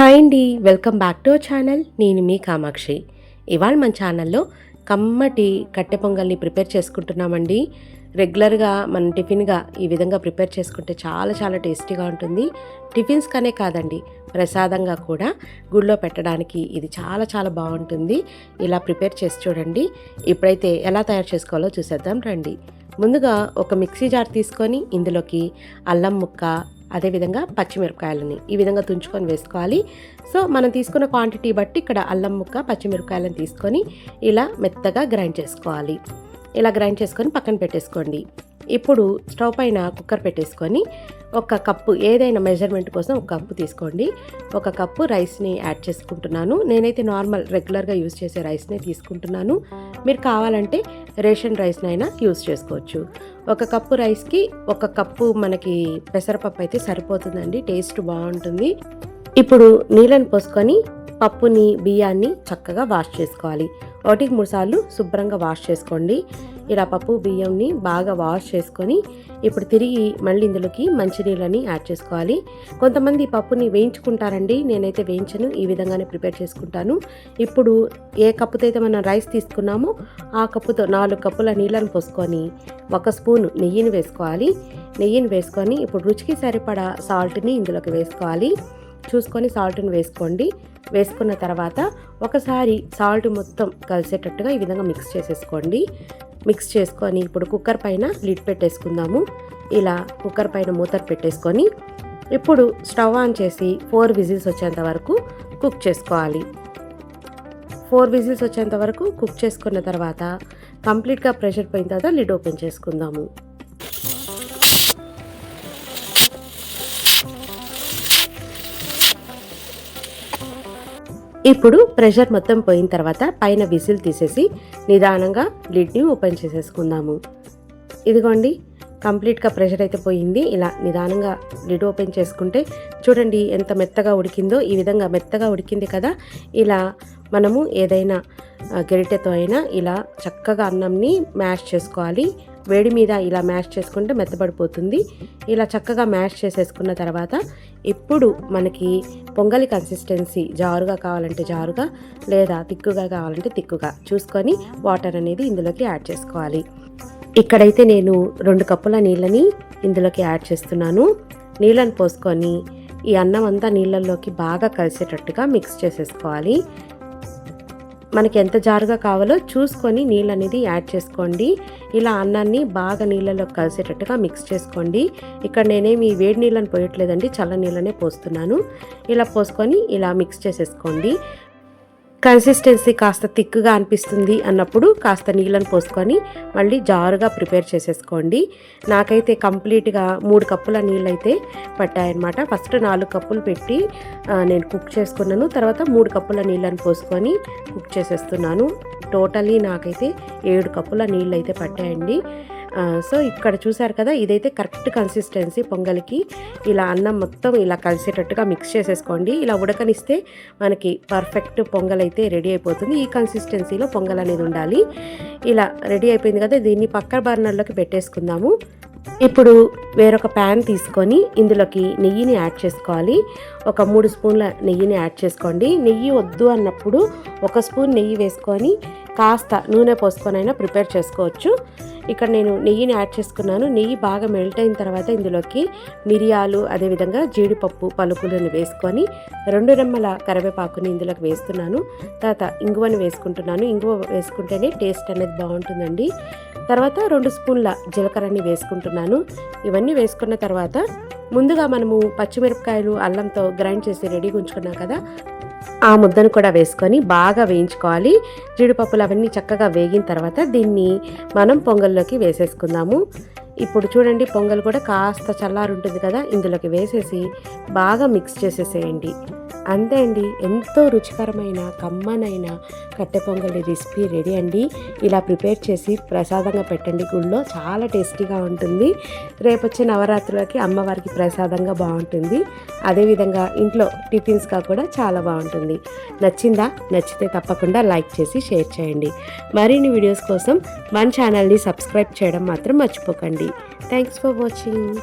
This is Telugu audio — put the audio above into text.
హాయ్ అండి welcome back to our channel. నేను మీ కామాక్షి. ఇవాళ మన ఛానల్లో కమ్మటి కట్టె పొంగల్ని ప్రిపేర్ చేసుకుంటున్నామండి. రెగ్యులర్గా మనం టిఫిన్గా ఈ విధంగా ప్రిపేర్ చేసుకుంటే చాలా చాలా టేస్టీగా ఉంటుంది. టిఫిన్స్ కనే కాదండి ప్రసాదంగా కూడా గుళ్ళో పెట్టడానికి ఇది చాలా చాలా బాగుంటుంది. ఇలా ప్రిపేర్ చేసి చూడండి. ఇప్పుడైతే ఎలా తయారు చేసుకోవాలో చూసేద్దాం రండి. ముందుగా ఒక మిక్సీ జార్ తీసుకొని ఇందులోకి అల్లం ముక్క అదేవిధంగా పచ్చిమిరపకాయలని ఈ విధంగా తుంచుకొని వేసుకోవాలి. సో మనం తీసుకున్న క్వాంటిటీ బట్టి ఇక్కడ అల్లం ముక్క పచ్చిమిరపకాయలను తీసుకొని ఇలా మెత్తగా గ్రైండ్ చేసుకోవాలి. ఇలా గ్రైండ్ చేసుకొని పక్కన పెట్టేసుకోండి. ఇప్పుడు స్టవ్ పైన కుక్కర్ పెట్టేసుకొని ఒక కప్పు ఏదైనా మెజర్మెంట్ కోసం ఒక కప్పు తీసుకోండి. ఒక కప్పు రైస్ని యాడ్ చేసుకుంటున్నాను. నేనైతే నార్మల్ రెగ్యులర్గా యూజ్ చేసే రైస్నే తీసుకుంటున్నాను. మీరు కావాలంటే రేషన్ రైస్నైనా యూజ్ చేసుకోవచ్చు. ఒక కప్పు రైస్కి ఒక కప్పు మనకి పెసరపప్పు అయితే సరిపోతుందండి. టేస్ట్ బాగుంటుంది. ఇప్పుడు నీళ్ళని పోసుకొని పప్పుని బియ్యాన్ని చక్కగా వాష్ చేసుకోవాలి. ఒకటికి మూడు సార్లు శుభ్రంగా వాష్ చేసుకోండి. ఇలా పప్పు బియ్యంని బాగా వాష్ చేసుకొని ఇప్పుడు తిరిగి మళ్ళీ ఇందులోకి మంచినీళ్ళని యాడ్ చేసుకోవాలి. కొంతమంది పప్పుని వేయించుకుంటారండి. నేనైతే వేయించను. ఈ విధంగానే ప్రిపేర్ చేసుకుంటాను. ఇప్పుడు ఏ కప్పుతో అయితే మనం రైస్ తీసుకున్నామో ఆ కప్పుతో నాలుగు కప్పుల నీళ్ళని పోసుకొని ఒక స్పూన్ నెయ్యిని వేసుకోవాలి. నెయ్యిని వేసుకొని ఇప్పుడు రుచికి సరిపడా సాల్ట్ని ఇందులోకి వేసుకోవాలి. చూసుకొని సాల్ట్ని వేసుకోండి. వేసుకున్న తర్వాత ఒకసారి సాల్ట్ మొత్తం కలిసేటట్టుగా ఈ విధంగా మిక్స్ చేసేసుకోండి. మిక్స్ చేసుకొని ఇప్పుడు కుక్కర్ పైన లిడ్ పెట్టేసుకుందాము. ఇలా కుక్కర్ పైన మూతలు పెట్టేసుకొని ఇప్పుడు స్టవ్ ఆన్ చేసి ఫోర్ విజిల్స్ వచ్చేంత వరకు కుక్ చేసుకోవాలి. ఫోర్ విజిల్స్ వచ్చేంత వరకు కుక్ చేసుకున్న తర్వాత కంప్లీట్గా ప్రెషర్ పోయిన తర్వాత లిడ్ ఓపెన్ చేసుకుందాము. ఇప్పుడు ప్రెషర్ మొత్తం పోయిన తర్వాత పైన విసిల్ తీసేసి నిదానంగా లిడ్ని ఓపెన్ చేసేసుకుందాము. ఇదిగోండి కంప్లీట్గా ప్రెషర్ అయితే పోయింది. ఇలా నిదానంగా లిడ్ ఓపెన్ చేసుకుంటే చూడండి ఎంత మెత్తగా ఉడికిందో ఈ విధంగా మెత్తగా ఉడికింది కదా. ఇలా మనము ఏదైనా గరిటెతో అయినా ఇలా చక్కగా అన్నంని మ్యాష్ చేసుకోవాలి. వేడి మీద ఇలా మ్యాష్ చేసుకుంటే మెత్తబడిపోతుంది. ఇలా చక్కగా మ్యాష్ చేసేసుకున్న తర్వాత ఇప్పుడు మనకి పొంగలి కన్సిస్టెన్సీ జారుగా కావాలంటే జారుగా లేదా తిక్కుగా కావాలంటే తిక్కుగా చూసుకొని వాటర్ అనేది ఇందులోకి యాడ్ చేసుకోవాలి. ఇక్కడైతే నేను రెండు కప్పుల నీళ్ళని ఇందులోకి యాడ్ చేస్తున్నాను. నీళ్ళని పోసుకొని ఈ అన్నం అంతా నీళ్ళల్లోకి బాగా కలిసేటట్టుగా మిక్స్ చేసేసుకోవాలి. మనకి ఎంత జారుగా కావాలో చూసుకొని నీళ్ళు అనేది యాడ్ చేసుకోండి. ఇలా అన్నాన్ని బాగా నీళ్ళలో కలిసేటట్టుగా మిక్స్ చేసుకోండి. ఇక్కడ నేనేమి వేడి నీళ్ళని పోయట్లేదండి చల్ల నీళ్ళనే పోస్తున్నాను. ఇలా పోసుకొని ఇలా మిక్స్ చేసేసుకోండి. కన్సిస్టెన్సీ కాస్త థిక్గా అనిపిస్తుంది అన్నప్పుడు కాస్త నీళ్ళను పోసుకొని మళ్ళీ జారుగా ప్రిపేర్ చేసేసుకోండి. నాకైతే కంప్లీట్గా మూడు కప్పుల నీళ్ళు అయితే పట్టాయన్నమాట. ఫస్ట్ నాలుగు కప్పులు పెట్టి నేను కుక్ చేసుకున్నాను. తర్వాత మూడు కప్పుల నీళ్ళని పోసుకొని కుక్ చేసేస్తున్నాను. టోటలీ నాకైతే ఏడు కప్పుల నీళ్ళు అయితే పట్టాయండి. సో ఇక్కడ చూసారు కదా ఇదైతే కరెక్ట్ కన్సిస్టెన్సీ పొంగల్కి. ఇలా అన్నం మొత్తం ఇలా కలిసేటట్టుగా మిక్స్ చేసేసుకోండి. ఇలా ఉడకనిస్తే మనకి పర్ఫెక్ట్ పొంగల్ అయితే రెడీ అయిపోతుంది. ఈ కన్సిస్టెన్సీలో పొంగల్ అనేది ఉండాలి. ఇలా రెడీ అయిపోయింది కదా దీన్ని పక్క బర్నర్లోకి పెట్టేసుకుందాము. ఇప్పుడు వేరొక ప్యాన్ తీసుకొని ఇందులోకి నెయ్యిని యాడ్ చేసుకోవాలి. ఒక మూడు స్పూన్ల నెయ్యిని యాడ్ చేసుకోండి. నెయ్యి వద్దు అన్నప్పుడు ఒక స్పూన్ నెయ్యి వేసుకొని కాస్త నూనె పోసుకొని అయినా ప్రిపేర్ చేసుకోవచ్చు. ఇక్కడ నేను నెయ్యిని యాడ్ చేసుకున్నాను. నెయ్యి బాగా మెల్ట్ అయిన తర్వాత ఇందులోకి మిరియాలు అదేవిధంగా జీడిపప్పు పలుకులను వేసుకొని రెండు రెమ్మల కరివేపాకుని ఇందులోకి వేస్తున్నాను. తర్వాత ఇంగువని వేసుకుంటున్నాను. ఇంగువ వేసుకుంటేనే టేస్ట్ అనేది బాగుంటుందండి. తర్వాత రెండు స్పూన్ల జీలకర్రని వేసుకుంటున్నాను. ఇవన్నీ వేసుకున్న తర్వాత ముందుగా మనము పచ్చిమిరపకాయలు అల్లంతో గ్రైండ్ చేసి రెడీగా ఉంచుకున్నాం కదా ఆ ముద్దను కూడా వేసుకొని బాగా వేయించుకోవాలి. జీడిపప్పులు అవన్నీ చక్కగా వేగిన తర్వాత దీన్ని మనం పొంగల్లోకి వేసేసుకుందాము. ఇప్పుడు చూడండి పొంగల్ కూడా కాస్త చల్లారు ఉంటుంది కదా ఇందులోకి వేసేసి బాగా మిక్స్ చేసేసేయండి. అంతే అండి. ఎంతో రుచికరమైన కమ్మనైన కట్టె పొంగలి రెసిపీ రెడీ అండి. ఇలా ప్రిపేర్ చేసి ప్రసాదంగా పెట్టండి. గుళ్ళో చాలా టేస్టీగా ఉంటుంది. రేపు వచ్చే నవరాత్రులకి అమ్మవారికి ప్రసాదంగా బాగుంటుంది. అదేవిధంగా ఇంట్లో టిఫిన్స్గా కూడా చాలా బాగుంటుంది. నచ్చిందా? నచ్చితే తప్పకుండా లైక్ చేసి షేర్ చేయండి. మరిన్ని వీడియోస్ కోసం మన ఛానల్ని సబ్స్క్రైబ్ చేయడం మాత్రం మర్చిపోకండి. Thanks for watching.